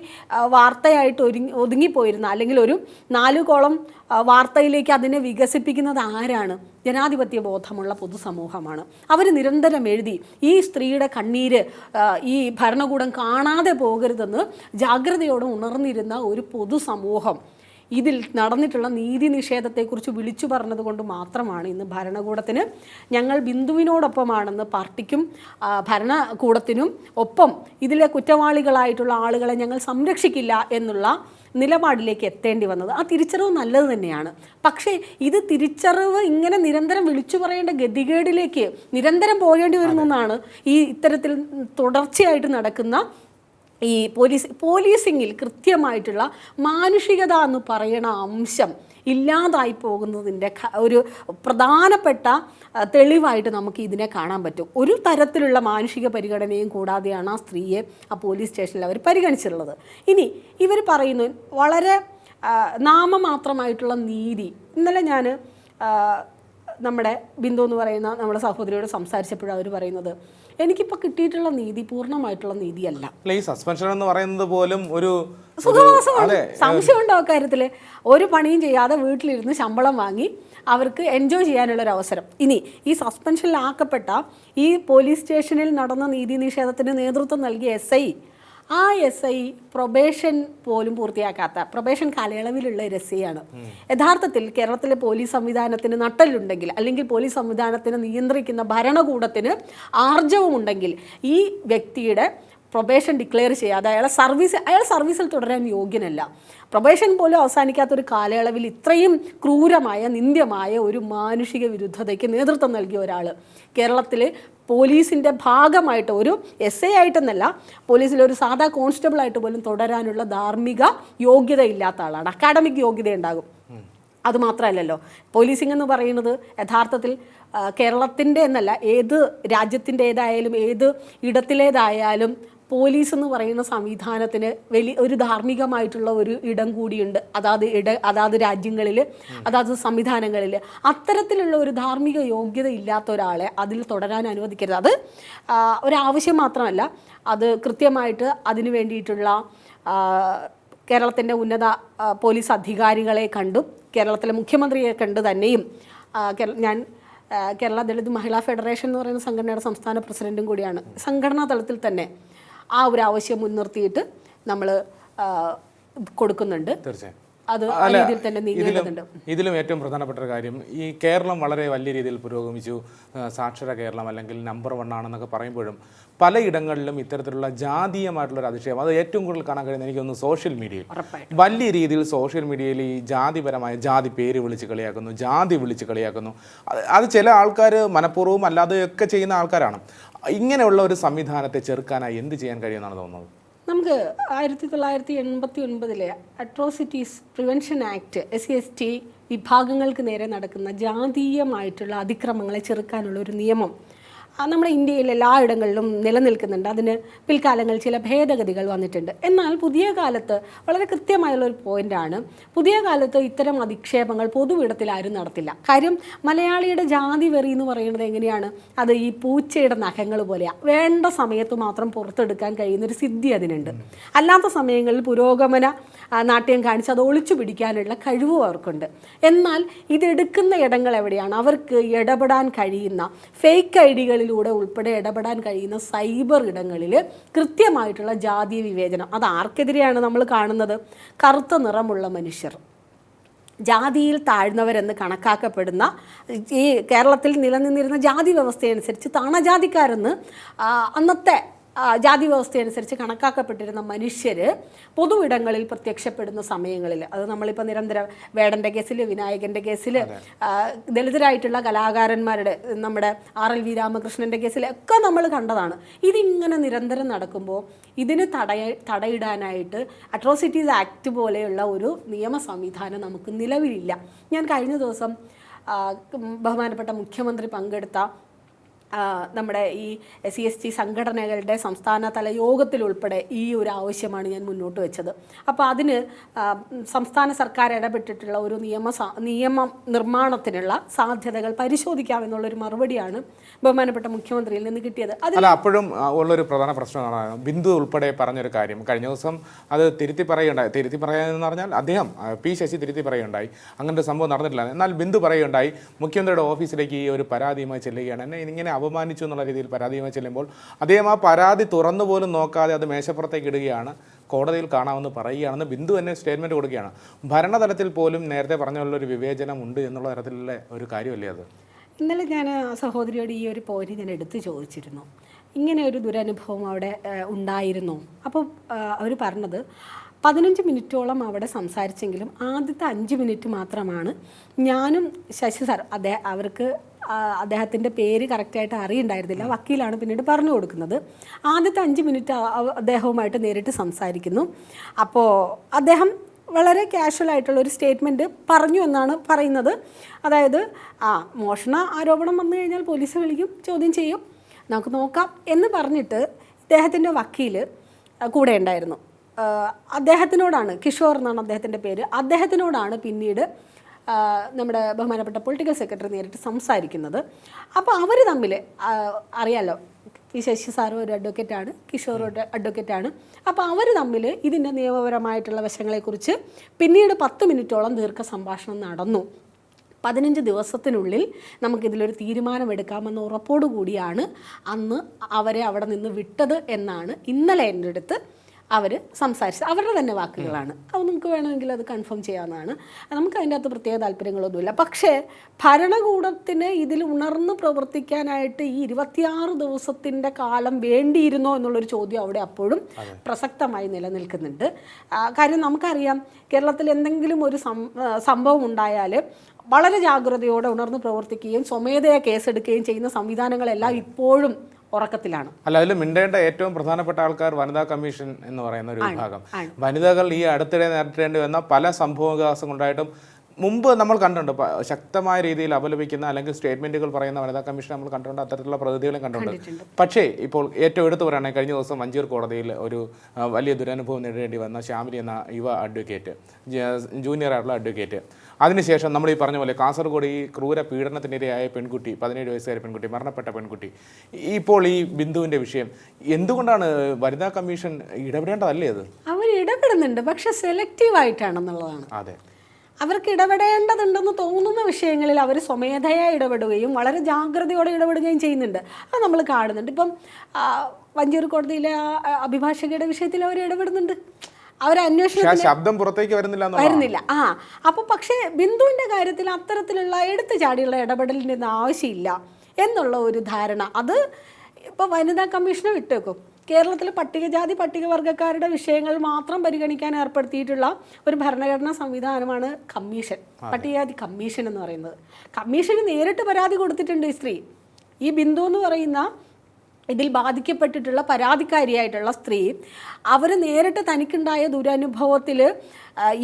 വാർത്തയായിട്ട് ഒരുങ്ങി ഒതുങ്ങിപ്പോയിരുന്ന അല്ലെങ്കിൽ ഒരു നാലു കോളം വാർത്തയിലേക്ക് അതിനെ വികസിപ്പിക്കുന്നത് ആരാണ്? ജനാധിപത്യ ബോധമുള്ള പൊതുസമൂഹമാണ്. അവർ നിരന്തരം എഴുതി ഈ സ്ത്രീയുടെ കണ്ണീര് ഈ ഭരണകൂടം കാണാതെ പോകരുതെന്ന് ജാഗ്രതയോടെ ഉണർന്നിരുന്ന ഒരു പൊതുസമൂഹം ഇതിൽ നടന്നിട്ടുള്ള നീതി നിഷേധത്തെക്കുറിച്ച് വിളിച്ചു പറഞ്ഞതുകൊണ്ട് മാത്രമാണ് ഇന്ന് ഭരണകൂടത്തിന്. ഞങ്ങൾ ബിന്ദുവിനോടൊപ്പമാണെന്ന് പാർട്ടിക്കും ഭരണകൂടത്തിനും ഒപ്പം ഇതിലെ കുറ്റവാളികളായിട്ടുള്ള ആളുകളെ ഞങ്ങൾ സംരക്ഷിക്കില്ല എന്നുള്ള നിലപാടിലേക്ക് എത്തേണ്ടി വന്നത്. ആ തിരിച്ചറിവ് നല്ലത് തന്നെയാണ്. പക്ഷേ ഇത് തിരിച്ചറിവ് ഇങ്ങനെ നിരന്തരം വിളിച്ചു പറയേണ്ട ഗതികേടിലേക്ക് നിരന്തരം പോകേണ്ടി വരുന്നതാണ് ഈ ഇത്തരത്തിൽ തുടർച്ചയായിട്ട് നടക്കുന്ന ഈ പോലീസ് പോലീസിങ്ങിൽ കൃത്യമായിട്ടുള്ള മാനുഷികത എന്ന് പറയുന്ന അംശം. ഇല്ലാതായി പോകുന്നതിന്റെ ഒരു പ്രധാനപ്പെട്ട തെളിവായിട്ട് നമുക്ക് ഇതിനെ കാണാൻ പറ്റും. ഒരു തരത്തിലുള്ള മാനുഷിക പരിഗണനയും കൂടാതെയാണ് ആ സ്ത്രീയെ ആ പോലീസ് സ്റ്റേഷനിൽ അവർ പരിഗണിച്ചിട്ടുള്ളത്. ഇനി ഇവർ പറയുന്നു വളരെ നാമമാത്രമായിട്ടുള്ള നീതി. ഇന്നലെ ഞാൻ നമ്മുടെ ബിന്ദു എന്ന് പറയുന്ന നമ്മുടെ സഹോദരിയോട് സംസാരിച്ചപ്പോഴും അവർ പറയുന്നത്. എനിക്കിപ്പോൾ കിട്ടിയിട്ടുള്ള നീതി പൂർണമായിട്ടുള്ള നീതിയല്ല. ഈ സസ്പെൻഷൻ എന്ന് പറയുന്നത് പോലും ഒരു സുഖവാസമാണ്. സംശയമുണ്ടോ കാര്യത്തിൽ ഒരു പണിയും ചെയ്യാതെ വീട്ടിലിരുന്ന് ശമ്പളം വാങ്ങി അവർക്ക് എൻജോയ് ചെയ്യാനുള്ള ഒരു അവസരം ഇനി ഈ സസ്പെൻഷനിലാക്കപ്പെട്ട ഈ പോലീസ് സ്റ്റേഷനിൽ നടന്ന നീതി നിഷേധത്തിന് നേതൃത്വം നൽകിയ എസ് ഐ ആ എസ് ഐ പ്രൊബേഷൻ പോലും പൂർത്തിയാക്കാത്ത പ്രൊബേഷൻ കാലയളവിലുള്ള ഒരു എസ് ഐ ആണ്. യഥാർത്ഥത്തിൽ കേരളത്തിലെ പോലീസ് സംവിധാനത്തിന് നട്ടലുണ്ടെങ്കിൽ അല്ലെങ്കിൽ പോലീസ് സംവിധാനത്തിന് നിയന്ത്രിക്കുന്ന ഭരണകൂടത്തിന് ആർജവമുണ്ടെങ്കിൽ ഈ വ്യക്തിയുടെ പ്രൊബേഷൻ ഡിക്ലെയർ ചെയ്യാതെ അയാളെ സർവീസ് അയാൾ സർവീസിൽ തുടരാൻ യോഗ്യനല്ല. പ്രൊബേഷൻ പോലും അവസാനിക്കാത്ത ഒരു കാലയളവിൽ ഇത്രയും ക്രൂരമായ നിന്ദ്യമായ ഒരു മാനുഷിക വിരുദ്ധതയ്ക്ക് നേതൃത്വം നൽകിയ ഒരാൾ കേരളത്തിൽ പോലീസിന്റെ ഭാഗമായിട്ട് ഒരു എസ് എ ആയിട്ടെന്നല്ല പോലീസിൽ ഒരു സാധാ കോൺസ്റ്റബിളായിട്ട് പോലും തുടരാനുള്ള ധാർമ്മിക യോഗ്യത ഇല്ലാത്ത ആളാണ്. അക്കാഡമിക് യോഗ്യത ഉണ്ടാകും അതുമാത്രമല്ലല്ലോ പോലീസിംഗ് എന്ന് പറയുന്നത് യഥാർത്ഥത്തിൽ കേരളത്തിന്റെ എന്നല്ല ഏത് രാജ്യത്തിന്റേതായാലും ഏത് ഇടത്തിലേതായാലും പോലീസ് എന്ന് പറയുന്ന സംവിധാനത്തിന് വലിയ ഒരു ധാർമ്മികമായിട്ടുള്ള ഒരു ഇടം കൂടിയുണ്ട്. അതാത് ഇട അതാത് രാജ്യങ്ങളിൽ അതാത് സംവിധാനങ്ങളിൽ അത്തരത്തിലുള്ള ഒരു ധാർമ്മിക യോഗ്യത ഇല്ലാത്ത ഒരാളെ അതിൽ തുടരാൻ അനുവദിക്കരുത്. അത് ഒരാവശ്യം മാത്രമല്ല. അത് കൃത്യമായിട്ട് അതിനു വേണ്ടിയിട്ടുള്ള കേരളത്തിന്റെ ഉന്നത പോലീസ് അധികാരികളെ കണ്ടും കേരളത്തിലെ മുഖ്യമന്ത്രിയെ കണ്ട് തന്നെയും ഞാൻ കേരള ദളിത് മഹിളാ ഫെഡറേഷൻ എന്ന് പറയുന്ന സംഘടനയുടെ സംസ്ഥാന പ്രസിഡന്റും കൂടിയാണ്. സംഘടനാ തലത്തിൽ തന്നെ ആ ഒരു ആവശ്യം മുൻനിർത്തിയിട്ട് നമ്മൾ കൊടുക്കുന്നുണ്ട്. തീർച്ചയായും. അത് ആ രീതിയിൽ തന്നെ ഇതിലും നീങ്ങേണ്ടതുണ്ട് ഇതിലും ഏറ്റവും പ്രധാനപ്പെട്ട ഒരു കാര്യം ഈ കേരളം വളരെ വലിയ രീതിയിൽ പുരോഗമിച്ചു. സാക്ഷര കേരളം അല്ലെങ്കിൽ നമ്പർ വൺ ആണെന്നൊക്കെ പറയുമ്പോഴും പലയിടങ്ങളിലും ഇത്തരത്തിലുള്ള ജാതീയമായിട്ടുള്ള ഒരു അതിശയം അത് ഏറ്റവും കൂടുതൽ കാണാൻ കഴിയുന്നത് എനിക്കൊന്ന് സോഷ്യൽ മീഡിയയിൽ വലിയ രീതിയിൽ സോഷ്യൽ മീഡിയയിൽ ഈ ജാതിപരമായ ജാതി പേര് വിളിച്ച് കളിയാക്കുന്നു ജാതി വിളിച്ച് കളിയാക്കുന്നു. അത് അത് ചില ആൾക്കാർ മനഃപൂർവം അല്ലാതെയൊക്കെ ചെയ്യുന്ന ആൾക്കാരാണ്. ഇങ്ങനെയുള്ള ഒരു സംവിധാനത്തെ ചെറുക്കാനായി എന്ത് ചെയ്യാൻ കഴിയുമെന്നാണ് തോന്നുന്നത്? നമുക്ക് ആയിരത്തി തൊള്ളായിരത്തി എൺപത്തി ഒൻപതിലെ atrocities prevention act S C S T വിഭാഗങ്ങൾക്ക് നേരെ നടക്കുന്ന ജാതീയമായിട്ടുള്ള അതിക്രമങ്ങളെ ചെറുക്കാനുള്ള ഒരു നിയമം നമ്മുടെ ഇന്ത്യയിൽ എല്ലായിടങ്ങളിലും നിലനിൽക്കുന്നുണ്ട്. അതിന് പിൽക്കാലങ്ങൾ ചില ഭേദഗതികൾ വന്നിട്ടുണ്ട്. എന്നാൽ പുതിയ കാലത്ത് വളരെ കൃത്യമായുള്ള ഒരു പോയിന്റാണ്. പുതിയ കാലത്ത് ഇത്തരം അധിക്ഷേപങ്ങൾ പൊതുവിടത്തിൽ ആരും നടത്തില്ല. കാര്യം മലയാളിയുടെ ജാതി വെറി എന്ന് പറയുന്നത് എങ്ങനെയാണ്? അത് ഈ പൂച്ചയുടെ നഖങ്ങൾ പോലെയാണ് വേണ്ട സമയത്ത് മാത്രം പുറത്തെടുക്കാൻ കഴിയുന്നൊരു സിദ്ധി അതിനുണ്ട്. അല്ലാത്ത സമയങ്ങളിൽ പുരോഗമന നാട്യം കാണിച്ച് അത് ഒളിച്ചു പിടിക്കാനുള്ള കഴിവും അവർക്കുണ്ട്. എന്നാൽ ഇതെടുക്കുന്ന ഇടങ്ങൾ എവിടെയാണ്? അവർക്ക് ഇടപെടാൻ കഴിയുന്ന ഫേക്ക് ഐ ഡികളിലൂടെ ഉൾപ്പെടെ ഇടപെടാൻ കഴിയുന്ന സൈബർ ഇടങ്ങളിൽ കൃത്യമായിട്ടുള്ള ജാതീയ വിവേചനം. അത് ആർക്കെതിരെയാണ് നമ്മൾ കാണുന്നത്? കറുത്ത നിറമുള്ള മനുഷ്യർ. ജാതിയിൽ താഴ്ന്നവരെന്ന് കണക്കാക്കപ്പെടുന്ന ഈ കേരളത്തിൽ നിലനിന്നിരുന്ന ജാതി വ്യവസ്ഥയനുസരിച്ച് താണജാതിക്കാരെന്ന് അന്നത്തെ ജാതി വ്യവസ്ഥയനുസരിച്ച് കണക്കാക്കപ്പെട്ടിരുന്ന മനുഷ്യർ പൊതുവിടങ്ങളിൽ പ്രത്യക്ഷപ്പെടുന്ന സമയങ്ങളിൽ അത് നമ്മളിപ്പോൾ നിരന്തരം വേടന്റെ കേസിൽ വിനായകന്റെ കേസിൽ ദളിതരായിട്ടുള്ള കലാകാരന്മാരുടെ നമ്മുടെ ആർ എൽ വി രാമകൃഷ്ണന്റെ കേസിൽ ഒക്കെ നമ്മൾ കണ്ടതാണ്. ഇതിങ്ങനെ നിരന്തരം നടക്കുമ്പോൾ ഇതിന് തടയ തടയിടാനായിട്ട് അട്രോസിറ്റീസ് ആക്ട് പോലെയുള്ള ഒരു നിയമ സംവിധാനം നമുക്ക് നിലവിലില്ല. ഞാൻ കഴിഞ്ഞ ദിവസം ബഹുമാനപ്പെട്ട മുഖ്യമന്ത്രി പങ്കെടുത്ത നമ്മുടെ ഈ എസ് സി എസ് ടി സംഘടനകളുടെ സംസ്ഥാനതല യോഗത്തിൽ ഉൾപ്പെടെ ഈ ഒരു ആവശ്യമാണ് ഞാൻ മുന്നോട്ട് വെച്ചത്. അപ്പോൾ അതിന് സംസ്ഥാന സർക്കാർ ഇടപെട്ടിട്ടുള്ള ഒരു നിയമ നിയമ നിർമ്മാണത്തിനുള്ള സാധ്യതകൾ പരിശോധിക്കാമെന്നുള്ളൊരു മറുപടിയാണ് ബഹുമാനപ്പെട്ട മുഖ്യമന്ത്രിയിൽ നിന്ന് കിട്ടിയത്. അല്ല അപ്പോഴും ഉള്ളൊരു പ്രധാന പ്രശ്നമാണ് ബിന്ദു ഉൾപ്പെടെ പറഞ്ഞൊരു കാര്യം. കഴിഞ്ഞ ദിവസം അത് തിരുത്തി പറയുകയുണ്ടായി. തിരുത്തി പറയാന്ന് പറഞ്ഞാൽ അദ്ദേഹം പി ശശി തിരുത്തി പറയുകയുണ്ടായി. അങ്ങനെ ഒരു സംഭവം നടന്നിട്ടില്ല. എന്നാൽ ബിന്ദു പറയുകയുണ്ടായി. മുഖ്യമന്ത്രിയുടെ ഓഫീസിലേക്ക് ഈ ഒരു പരാതിയുമായി ചെല്ലുകയാണ്. എന്നെ ഇങ്ങനെ അപമാനിച്ചു എന്നുള്ള രീതിയിൽ പരാതിയുമായി ചെല്ലുമ്പോൾ അദ്ദേഹം ആ പരാതി തുറന്നു പോലും നോക്കാതെ അത് മേശപ്പുറത്തേക്ക് ഇടുകയാണ്. കോടതിയിൽ കാണാമെന്ന് പറയുകയാണെന്ന് ബിന്ദു തന്നെ സ്റ്റേറ്റ്മെന്റ് കൊടുക്കുകയാണ്. ഭരണതലത്തിൽ പോലും നേരത്തെ പറഞ്ഞുള്ള ഒരു വിവേചനം ഉണ്ട് എന്നുള്ള തരത്തിലുള്ള ഒരു കാര്യമല്ലേ അത്? ഇന്നലെ ഞാൻ സഹോദരിയോട് ഈ ഒരു പോയിന്റ് ഞാൻ എടുത്തു ചോദിച്ചിരുന്നു. ഇങ്ങനെ ഒരു ദുരനുഭവം അവിടെ ഉണ്ടായിരുന്നു. അപ്പോൾ അവർ പറഞ്ഞത് പതിനഞ്ച് മിനിറ്റോളം അവിടെ സംസാരിച്ചെങ്കിലും ആദ്യത്തെ അഞ്ച് മിനിറ്റ് മാത്രമാണ് ഞാനും ശശി സാർ അദ്ദേഹം അവർക്ക് അദ്ദേഹത്തിന്റെ പേര് കറക്റ്റായിട്ട് അറിയണ്ടായിരുന്നില്ല. വക്കീലാണ് പിന്നീട് പറഞ്ഞു കൊടുക്കുന്നത്. ആദ്യത്തെ അഞ്ച് മിനിറ്റ് അദ്ദേഹവുമായിട്ട് നേരിട്ട് സംസാരിക്കുന്നു. അപ്പോൾ അദ്ദേഹം വളരെ കാഷ്വൽ ആയിട്ടുള്ള ഒരു സ്റ്റേറ്റ്മെന്റ് പറഞ്ഞു എന്നാണ് പറയുന്നത്. അതായത് ആ മോഷണ ആരോപണം വന്നു കഴിഞ്ഞാൽ പോലീസ് വിളിക്കും ചോദ്യം ചെയ്യും നമുക്ക് നോക്കാം എന്ന് പറഞ്ഞിട്ട് ഇദ്ദേഹത്തിന്റെ വക്കീൽ കൂടെ ഉണ്ടായിരുന്നു. അദ്ദേഹത്തിനോടാണ് കിഷോർ എന്നാണ് അദ്ദേഹത്തിന്റെ പേര്. അദ്ദേഹത്തിനോടാണ് പിന്നീട് നമ്മുടെ ബഹുമാനപ്പെട്ട പൊളിറ്റിക്കൽ സെക്രട്ടറി നേരിട്ട് സംസാരിക്കുന്നത്. അപ്പോൾ അവർ തമ്മിൽ അറിയാലോ ഈ ശശി സാർ ഒരു അഡ്വക്കേറ്റാണ് കിഷോർ ഒരു അഡ്വക്കേറ്റാണ്. അപ്പോൾ അവർ തമ്മിൽ ഇതിന്റെ നിയമപരമായിട്ടുള്ള വശങ്ങളെക്കുറിച്ച് പിന്നീട് പത്ത് മിനിറ്റോളം ദീർഘ സംഭാഷണം നടന്നു. പതിനഞ്ച് ദിവസത്തിനുള്ളിൽ നമുക്കിതിലൊരു തീരുമാനമെടുക്കാമെന്ന ഉറപ്പോടു കൂടിയാണ് അന്ന് അവരെ അവിടെ നിന്ന് വിട്ടത് എന്നാണ് ഇന്നലെ എന്റെ അടുത്ത് അവർ സംസാരിച്ചത് അവരുടെ തന്നെ വാക്കുകളാണ്. അത് നമുക്ക് വേണമെങ്കിൽ അത് കൺഫേം ചെയ്യാവുന്നതാണ്. നമുക്ക് അതിന്റെ അകത്ത് പ്രത്യേക താല്പര്യങ്ങളൊന്നുമില്ല. പക്ഷേ ഭരണകൂടത്തിന് ഇതിൽ ഉണർന്ന് പ്രവർത്തിക്കാനായിട്ട് ഈ ഇരുപത്തിയാറ് ദിവസത്തിന്റെ കാലം വേണ്ടിയിരുന്നോ എന്നുള്ളൊരു ചോദ്യം അവിടെ അപ്പോഴും പ്രസക്തമായി നിലനിൽക്കുന്നുണ്ട്. കാര്യം നമുക്കറിയാം കേരളത്തിൽ എന്തെങ്കിലും ഒരു സംഭവം ഉണ്ടായാൽ വളരെ ജാഗ്രതയോടെ ഉണർന്ന് പ്രവർത്തിക്കുകയും സ്വമേധയാ കേസെടുക്കുകയും ചെയ്യുന്ന സംവിധാനങ്ങളെല്ലാം ഇപ്പോഴും ഉറക്കത്തിലാണ്. അല്ല അതിൽ മിണ്ടേണ്ട ഏറ്റവും പ്രധാനപ്പെട്ട ആൾക്കാർ വനിതാ കമ്മീഷൻ എന്ന് പറയുന്ന ഒരു വിഭാഗം. വനിതകൾ ഈ അടുത്തിടെ നേരിടേണ്ടി വന്ന പല സംഭവവികാസങ്ങളുണ്ടായിട്ടും മുമ്പ് നമ്മൾ കണ്ടിട്ടുണ്ട്. ശക്തമായ രീതിയിൽ അപലപിക്കുന്ന അല്ലെങ്കിൽ സ്റ്റേറ്റ്മെന്റുകൾ പറയുന്ന വനിതാ കമ്മീഷൻ നമ്മൾ കണ്ടിട്ടുണ്ട്. അത്തരത്തിലുള്ള പ്രതിനിധികളും കണ്ടിട്ടുണ്ട്. പക്ഷേ ഇപ്പോൾ ഏറ്റവും എടുത്തു പറയുകയാണെങ്കിൽ കഴിഞ്ഞ ദിവസം മഞ്ചൂർ കോടതിയിൽ ഒരു വലിയ ദുരനുഭവം നേരിടേണ്ടി വന്ന ശ്യാമിലി എന്ന യുവ അഡ്വക്കേറ്റ് ജൂനിയർ ആയിട്ടുള്ള അഡ്വക്കേറ്റ്. അതിനുശേഷം നമ്മൾ ഈ പറഞ്ഞ പോലെ കാസർഗോഡ് ഈ ക്രൂര പീഡനത്തിനിരയായ പെൺകുട്ടി പതിനേഴ് വയസ്സുകാരി പെൺകുട്ടി മരണപ്പെട്ട പെൺകുട്ടി ഇപ്പോൾ ഈ ബിന്ദുവിന്റെ വിഷയം എന്തുകൊണ്ടാണ് വനിതാ കമ്മീഷൻ ഇടപെടേണ്ടതല്ലേ അത്? അവർ ഇടപെടുന്നുണ്ട്. പക്ഷെ സെലക്റ്റീവ് ആയിട്ടാണെന്നുള്ളതാണ് അതെ. അവർക്ക് ഇടപെടേണ്ടതുണ്ടെന്ന് തോന്നുന്ന വിഷയങ്ങളിൽ അവർ സ്വമേധയാ ഇടപെടുകയും വളരെ ജാഗ്രതയോടെ ഇടപെടുകയും ചെയ്യുന്നുണ്ട്. അത് നമ്മൾ കാണുന്നുണ്ട്. ഇപ്പം വഞ്ചിയൂർ വഞ്ചൂർ കോടതിയിലെ അഭിഭാഷകയുടെ വിഷയത്തിൽ അവർ ഇടപെടുന്നുണ്ട്. അവർ അന്വേഷണം പക്ഷെ ആ ശബ്ദം പുറത്തേക്ക് വരുന്നില്ല വരുന്നില്ല. ആ അപ്പോൾ പക്ഷേ ബിന്ദുവിന്റെ കാര്യത്തിൽ അത്തരത്തിലുള്ള എടുത്തു ചാടിയുള്ള ഇടപെടലിന്റെ ആവശ്യമില്ല എന്നുള്ള ഒരു ധാരണ. അത് ഇപ്പോൾ വനിതാ കമ്മീഷനെ വിട്ടേക്കും. കേരളത്തിൽ പട്ടികജാതി പട്ടികവർഗക്കാരുടെ വിഷയങ്ങൾ മാത്രം പരിഗണിക്കാൻ ഏർപ്പെടുത്തിയിട്ടുള്ള ഒരു ഭരണഘടനാ സംവിധാനമാണ് കമ്മീഷൻ. പട്ടികജാതി കമ്മീഷൻ എന്ന് പറയുന്നത്. കമ്മീഷന് നേരിട്ട് പരാതി കൊടുത്തിട്ടുണ്ട് ഈ സ്ത്രീ. ഈ ബിന്ദു എന്ന് പറയുന്ന ഇതിൽ ബാധിക്കപ്പെട്ടിട്ടുള്ള പരാതിക്കാരിയായിട്ടുള്ള സ്ത്രീ അവർ നേരിട്ട് തനിക്കുണ്ടായ ദുരനുഭവത്തിൽ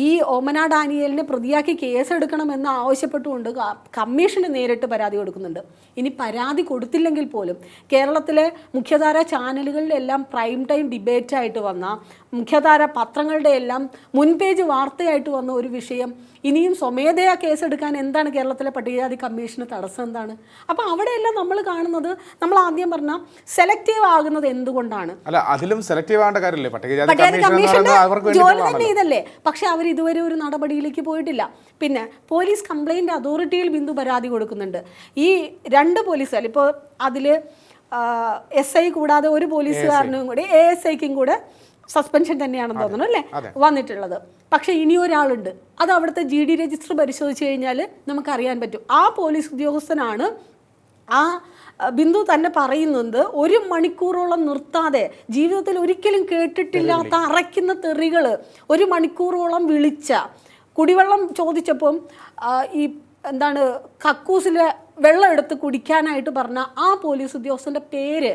ഈ ഓമന ഡാനിയലിനെ പ്രതിയാക്കി കേസെടുക്കണമെന്ന് ആവശ്യപ്പെട്ടുകൊണ്ട് കമ്മീഷന് നേരിട്ട് പരാതി കൊടുക്കുന്നുണ്ട്. ഇനി പരാതി കൊടുത്തില്ലെങ്കിൽ പോലും കേരളത്തിലെ മുഖ്യധാര ചാനലുകളിലെല്ലാം പ്രൈം ടൈം ഡിബേറ്റായിട്ട് വന്ന മുഖ്യധാര പത്രങ്ങളുടെ എല്ലാം മുൻപേജ് വാർത്തയായിട്ട് വന്ന ഒരു വിഷയം ഇനിയും സ്വമേധയാ കേസെടുക്കാൻ എന്താണ് കേരളത്തിലെ പട്ടികജാതി കമ്മീഷന് തടസ്സം എന്താണ്? അപ്പോൾ അവിടെയെല്ലാം നമ്മൾ കാണുന്നത് നമ്മൾ ആദ്യം പറഞ്ഞ സെലക്റ്റീവ് ആകുന്നത് എന്തുകൊണ്ടാണ്? അല്ല അതിലും സെലക്റ്റീവ് ആകേണ്ട കാര്യമില്ലേ. പട്ടികജാതി കമ്മീഷന്റെ ജോലി തന്നെ ഇതല്ലേ? പക്ഷെ അവർ ഇതുവരെ ഒരു നടപടിയിലേക്ക് പോയിട്ടില്ല. പിന്നെ പോലീസ് കംപ്ലൈന്റ് അതോറിറ്റിയിൽ ബിന്ദു പരാതി കൊടുക്കുന്നുണ്ട്. ഈ രണ്ട് പോലീസുകാർ ഇപ്പോൾ അതിൽ എസ് ഐ കൂടാതെ ഒരു പോലീസുകാരനും കൂടി എ എസ് ഐക്കും കൂടെ സസ്പെൻഷൻ തന്നെയാണെന്ന് തോന്നുന്നു അല്ലേ? വന്നിട്ടുള്ളത്. പക്ഷേ ഇനി ഒരാളുണ്ട്. അത് അവിടുത്തെ ജി ഡി രജിസ്റ്റർ പരിശോധിച്ച് കഴിഞ്ഞാൽ നമുക്കറിയാൻ പറ്റും. ആ പോലീസ് ഉദ്യോഗസ്ഥനാണ് ആ ബിന്ദു തന്നെ പറയുന്നുണ്ട് ഒരു മണിക്കൂറോളം നിർത്താതെ ജീവിതത്തിൽ ഒരിക്കലും കേട്ടിട്ടില്ലാത്ത അറയ്ക്കുന്ന തെറികൾ ഒരു മണിക്കൂറോളം വിളിച്ച. കുടിവെള്ളം ചോദിച്ചപ്പം ഈ എന്താണ് കക്കൂസിലെ വെള്ളം എടുത്ത് കുടിക്കാനായിട്ട് പറഞ്ഞ ആ പോലീസ് ഉദ്യോഗസ്ഥന്റെ പേര്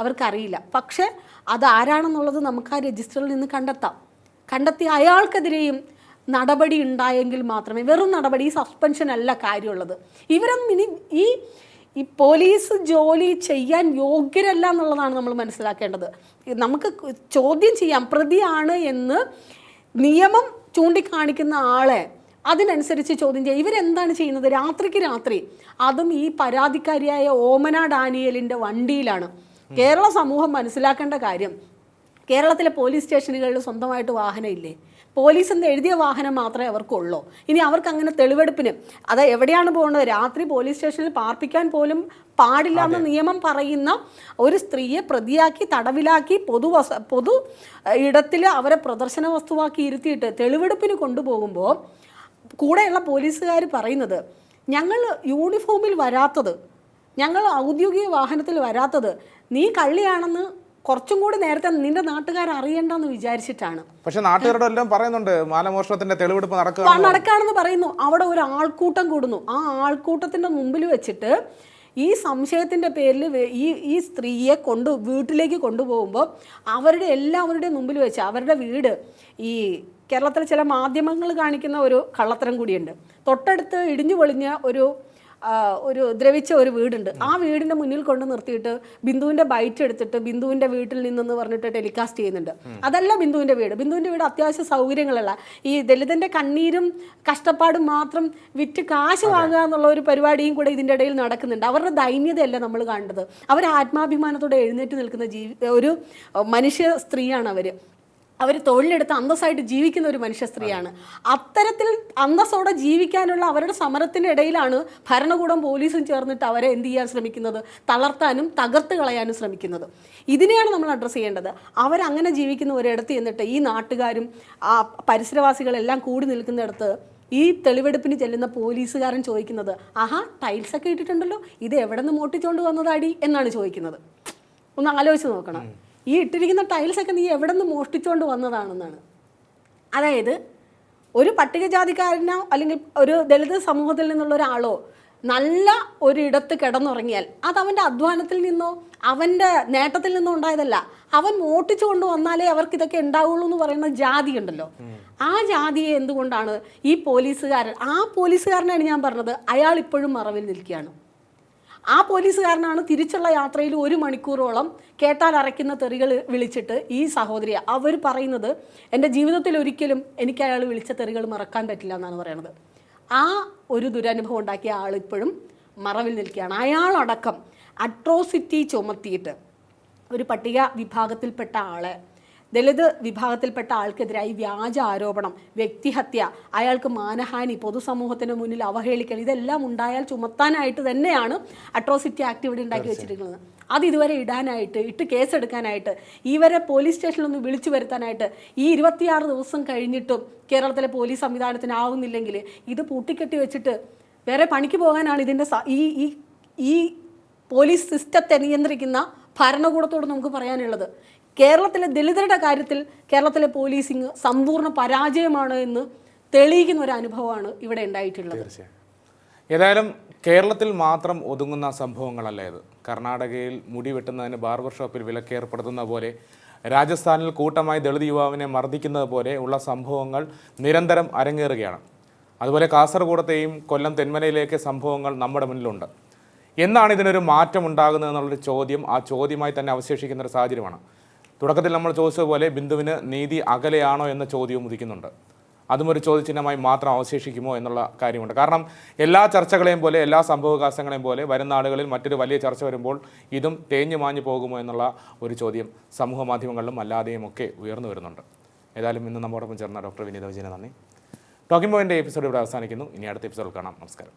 അവർക്കറിയില്ല. പക്ഷേ അത് ആരാണെന്നുള്ളത് നമുക്ക് ആ രജിസ്റ്ററിൽ നിന്ന് കണ്ടെത്താം. കണ്ടെത്തി അയാൾക്കെതിരെയും നടപടി ഉണ്ടായെങ്കിൽ മാത്രമേ വെറും നടപടി ഈ സസ്പെൻഷൻ അല്ല കാര്യമുള്ളത്. ഇവരൊന്നും ഇനി ഈ ഈ പോലീസ് ജോലി ചെയ്യാൻ യോഗ്യരല്ല എന്നുള്ളതാണ് നമ്മൾ മനസ്സിലാക്കേണ്ടത്. നമുക്ക് ചോദ്യം ചെയ്യാം പ്രതിയാണ് എന്ന് നിയമം ചൂണ്ടിക്കാണിക്കുന്ന ആളെ അതിനനുസരിച്ച് ചോദ്യം ചെയ്യുക ഇവരെന്താണ് ചെയ്യുന്നത്? രാത്രിക്ക് രാത്രി. അതും ഈ പരാതിക്കാരിയായ ഓമന ഡാനിയലിന്റെ വണ്ടിയിലാണ്. കേരള സമൂഹം മനസ്സിലാക്കേണ്ട കാര്യം കേരളത്തിലെ പോലീസ് സ്റ്റേഷനുകളിൽ സ്വന്തമായിട്ട് വാഹനമില്ലേ പോലീസ് എന്ന് എഴുതിയ വാഹനം മാത്രമേ അവർക്കുള്ളൂ. ഇനി അവർക്ക് അങ്ങനെ തെളിവെടുപ്പിന് അത് എവിടെയാണ് പോകുന്നത് രാത്രി പോലീസ് സ്റ്റേഷനിൽ പാർപ്പിക്കാൻ പോലും പാടില്ല എന്ന് നിയമം പറയുന്ന ഒരു സ്ത്രീയെ പ്രതിയാക്കി തടവിലാക്കി പൊതു പൊതു ഇടത്തിൽ അവരെ പ്രദർശന വസ്തുവാക്കി ഇരുത്തിയിട്ട് തെളിവെടുപ്പിന് കൊണ്ടുപോകുമ്പോൾ കൂടെയുള്ള പോലീസുകാർ പറയുന്നത് ഞങ്ങൾ യൂണിഫോമിൽ വരാത്തത് ഞങ്ങൾ ഔദ്യോഗിക വാഹനത്തിൽ വരാത്തത് നീ കള്ളിയാണെന്ന് കുറച്ചും കൂടി നേരത്തെ നിന്റെ നാട്ടുകാർ അറിയണ്ടെന്ന് വിചാരിച്ചിട്ടാണ്. പക്ഷെ നാട്ടുകാരോട് എല്ലാം പറയുന്നുണ്ട് മാലമോഷണത്തിന്റെ തെളിവെടുപ്പ് നടക്കുക നടക്കാണെന്ന് പറയുന്നു. അവിടെ ഒരു ആൾക്കൂട്ടം കൂടുന്നു. ആ ആൾക്കൂട്ടത്തിന്റെ മുമ്പിൽ വെച്ചിട്ട് ഈ സംശയത്തിന്റെ പേരിൽ ഈ ഈ സ്ത്രീയെ കൊണ്ട് വീട്ടിലേക്ക് കൊണ്ടുപോകുമ്പോൾ അവരുടെ എല്ലാവരുടെയും മുമ്പിൽ വെച്ച് അവരുടെ വീട് ഈ കേരളത്തിലെ ചില മാധ്യമങ്ങൾ കാണിക്കുന്ന ഒരു കള്ളത്തരം കൂടിയുണ്ട്. തൊട്ടടുത്ത് ഇടിഞ്ഞു പൊളിഞ്ഞ ഒരു ഒരു ദ്രവിച്ച ഒരു വീടുണ്ട്. ആ വീടിന്റെ മുന്നിൽ കൊണ്ട് നിർത്തിയിട്ട് ബിന്ദുവിന്റെ ബൈറ്റ് എടുത്തിട്ട് ബിന്ദുവിന്റെ വീട്ടിൽ നിന്നെന്ന് പറഞ്ഞിട്ട് ടെലികാസ്റ്റ് ചെയ്യുന്നുണ്ട്. അതല്ല ബിന്ദുവിന്റെ വീട്. ബിന്ദുവിന്റെ വീട് അത്യാവശ്യ സൗകര്യങ്ങളല്ല ഈ ദലിതന്റെ കണ്ണീരും കഷ്ടപ്പാടും മാത്രം വിറ്റ് കാശ് വാങ്ങുക എന്നുള്ള ഒരു പരിപാടിയും കൂടെ ഇതിന്റെ ഇടയിൽ നടക്കുന്നുണ്ട്. അവരുടെ ദൈന്യതയല്ല നമ്മൾ കാണേണ്ടത്. അവർ ആത്മാഭിമാനത്തോടെ എഴുന്നേറ്റ് നിൽക്കുന്ന ജീവി ഒരു മനുഷ്യ സ്ത്രീയാണ് അവർ. അവർ തൊഴിലെടുത്ത് അന്തസ്സായിട്ട് ജീവിക്കുന്ന ഒരു മനുഷ്യ സ്ത്രീയാണ്. അത്തരത്തിൽ അന്തസ്സോടെ ജീവിക്കാനുള്ള അവരുടെ സമരത്തിന്റെ ഇടയിലാണ് ഭരണകൂടം പോലീസും ചേർന്നിട്ട് അവരെ എന്ത് ചെയ്യാൻ ശ്രമിക്കുന്നത്? തളർത്താനും തകർത്ത് കളയാനും ശ്രമിക്കുന്നത്. ഇതിനെയാണ് നമ്മൾ അഡ്രസ്സ് ചെയ്യേണ്ടത്. അവരങ്ങനെ ജീവിക്കുന്ന ഒരിടത്ത് എന്നിട്ട് ഈ നാട്ടുകാരും ആ പരിസരവാസികളെല്ലാം കൂടി നിൽക്കുന്നിടത്ത് ഈ തെളിവെടുപ്പിന് ചെല്ലുന്ന പോലീസുകാരൻ ചോദിക്കുന്നത് ആഹാ ടൈൽസ് ഒക്കെ ഇട്ടിട്ടുണ്ടല്ലോ. ഇത് എവിടെ നിന്ന് മോട്ടിച്ചുകൊണ്ട് വന്നതാടി? എന്നാണ് ചോദിക്കുന്നത്. ഒന്ന് ആലോചിച്ച് നോക്കണം. ഈ ഇട്ടിരിക്കുന്ന ടൈൽസൊക്കെ നീ എവിടെ നിന്ന് മോഷ്ടിച്ചുകൊണ്ട് വന്നതാണെന്നാണ്. അതായത് ഒരു പട്ടികജാതിക്കാരനോ അല്ലെങ്കിൽ ഒരു ദളിത് സമൂഹത്തിൽ നിന്നുള്ള ഒരാളോ നല്ല ഒരിടത്ത് കിടന്നുറങ്ങിയാൽ അത് അവന്റെ അധ്വാനത്തിൽ നിന്നോ അവന്റെ നേട്ടത്തിൽ നിന്നോ ഉണ്ടായതല്ല. അവൻ മോട്ടിച്ചു കൊണ്ട് വന്നാലേ അവർക്ക് ഇതൊക്കെ ഉണ്ടാവുള്ളൂ എന്ന് പറയുന്ന ജാതി ഉണ്ടല്ലോ. ആ ജാതിയെ എന്തുകൊണ്ടാണ് ഈ പോലീസുകാരൻ ആ പോലീസുകാരനാണ് ഞാൻ പറഞ്ഞത് അയാൾ ഇപ്പോഴും മറവിൽ നിൽക്കുകയാണ്. ആ പോലീസുകാരനാണ് തിരിച്ചുള്ള യാത്രയിൽ ഒരു മണിക്കൂറോളം കേട്ടാൽ അരയ്ക്കുന്ന തെറികൾ വിളിച്ചിട്ട് ഈ സഹോദരി അവർ പറയുന്നത് എന്റെ ജീവിതത്തിൽ ഒരിക്കലും എനിക്ക് അയാൾ വിളിച്ച തെറികൾ മറക്കാൻ പറ്റില്ല എന്നാണ് പറയുന്നത് ആ ഒരു ദുരനുഭവം ഉണ്ടാക്കിയ ആൾ ഇപ്പോഴും മറവിൽ നിൽക്കുകയാണ്. അയാളടക്കം അട്രോസിറ്റി ചുമത്തിയിട്ട് ഒരു പട്ടിക വിഭാഗത്തിൽപ്പെട്ട ആളെ ദളിത് വിഭാഗത്തിൽപ്പെട്ട ആൾക്കെതിരായി വ്യാജ ആരോപണം വ്യക്തിഹത്യ അയാൾക്ക് മാനഹാനി പൊതുസമൂഹത്തിന് മുന്നിൽ അവഹേളിക്കൽ ഇതെല്ലാം ഉണ്ടായാൽ ചുമത്താനായിട്ട് തന്നെയാണ് അട്രോസിറ്റി ആക്ട് ഇവിടെ ഉണ്ടാക്കി വെച്ചിരിക്കുന്നത്. അത് ഇതുവരെ ഇടാനായിട്ട് ഇട്ട് കേസെടുക്കാനായിട്ട് ഇവരെ പോലീസ് സ്റ്റേഷനിലൊന്ന് വിളിച്ചു വരുത്താനായിട്ട് ഈ ഇരുപത്തിയാറ് ദിവസം കഴിഞ്ഞിട്ടും കേരളത്തിലെ പോലീസ് സംവിധാനത്തിനാവുന്നില്ലെങ്കിൽ ഇത് പൂട്ടിക്കെട്ടി വെച്ചിട്ട് വേറെ പണിക്ക് പോകാനാണ് ഇതിന്റെ ഈ ഈ ഈ പോലീസ് സിസ്റ്റത്തെ നിയന്ത്രിക്കുന്ന ഭരണകൂടത്തോട് നമുക്ക് പറയാനുള്ളത്. കേരളത്തിലെ ദളിതരുടെ കാര്യത്തിൽ കേരളത്തിലെ പോലീസിങ് സമ്പൂർണ പരാജയമാണ് എന്ന് തെളിയിക്കുന്ന ഒരു അനുഭവമാണ് ഇവിടെ ഉണ്ടായിട്ടുള്ളത്. ഏതായാലും കേരളത്തിൽ മാത്രം ഒതുങ്ങുന്ന സംഭവങ്ങളല്ല ഇത്. കർണാടകയിൽ മുടി വെട്ടുന്നതിന് ബാർബർ ഷോപ്പിൽ വിലക്കേർപ്പെടുത്തുന്ന പോലെ രാജസ്ഥാനിൽ കൂട്ടമായി ദളിത് യുവാവിനെ മർദ്ദിക്കുന്നത് പോലെ ഉള്ള സംഭവങ്ങൾ നിരന്തരം അരങ്ങേറുകയാണ്. അതുപോലെ കാസർഗോഡത്തെയും കൊല്ലം തെന്മലയിലേക്ക് സംഭവങ്ങൾ നമ്മുടെ മുന്നിലുണ്ട്. എന്നാണ് ഇതിനൊരു മാറ്റം ഉണ്ടാകുന്നത് എന്നുള്ളൊരു ചോദ്യം ആ ചോദ്യമായി തന്നെ അവശേഷിക്കുന്ന ഒരു സാഹചര്യമാണ്. തുടക്കത്തിൽ നമ്മൾ ചോദിച്ചതുപോലെ ബിന്ദുവിന് നീതി അകലെയാണോ എന്ന ചോദ്യവും ഉദിക്കുന്നുണ്ട്. അതും ഒരു ചോദ്യചിഹ്നമായി മാത്രം അവശേഷിക്കുമോ എന്നുള്ള കാര്യമുണ്ട്. കാരണം എല്ലാ ചർച്ചകളെയും പോലെ എല്ലാ സംഭവവികാസങ്ങളെയും പോലെ വരുന്ന ആളുകളിൽ മറ്റൊരു വലിയ ചർച്ച വരുമ്പോൾ ഇതും തേഞ്ഞു മാഞ്ഞു പോകുമോ എന്നുള്ള ഒരു ചോദ്യം സമൂഹ മാധ്യമങ്ങളിലും അല്ലാതെയും ഒക്കെ ഉയർന്നു വരുന്നുണ്ട്. ഏതായാലും ഇന്ന് നമ്മോടൊപ്പം ചേർന്ന ഡോക്ടർ വിനീത വിജയനെ നന്ദി. ടോക്കിംഗ് പോയിന്റെ എപ്പിസോഡ് ഇവിടെ അവസാനിക്കുന്നു. ഇനി അടുത്ത എപ്പിസോഡിൽ കാണാം. നമസ്കാരം.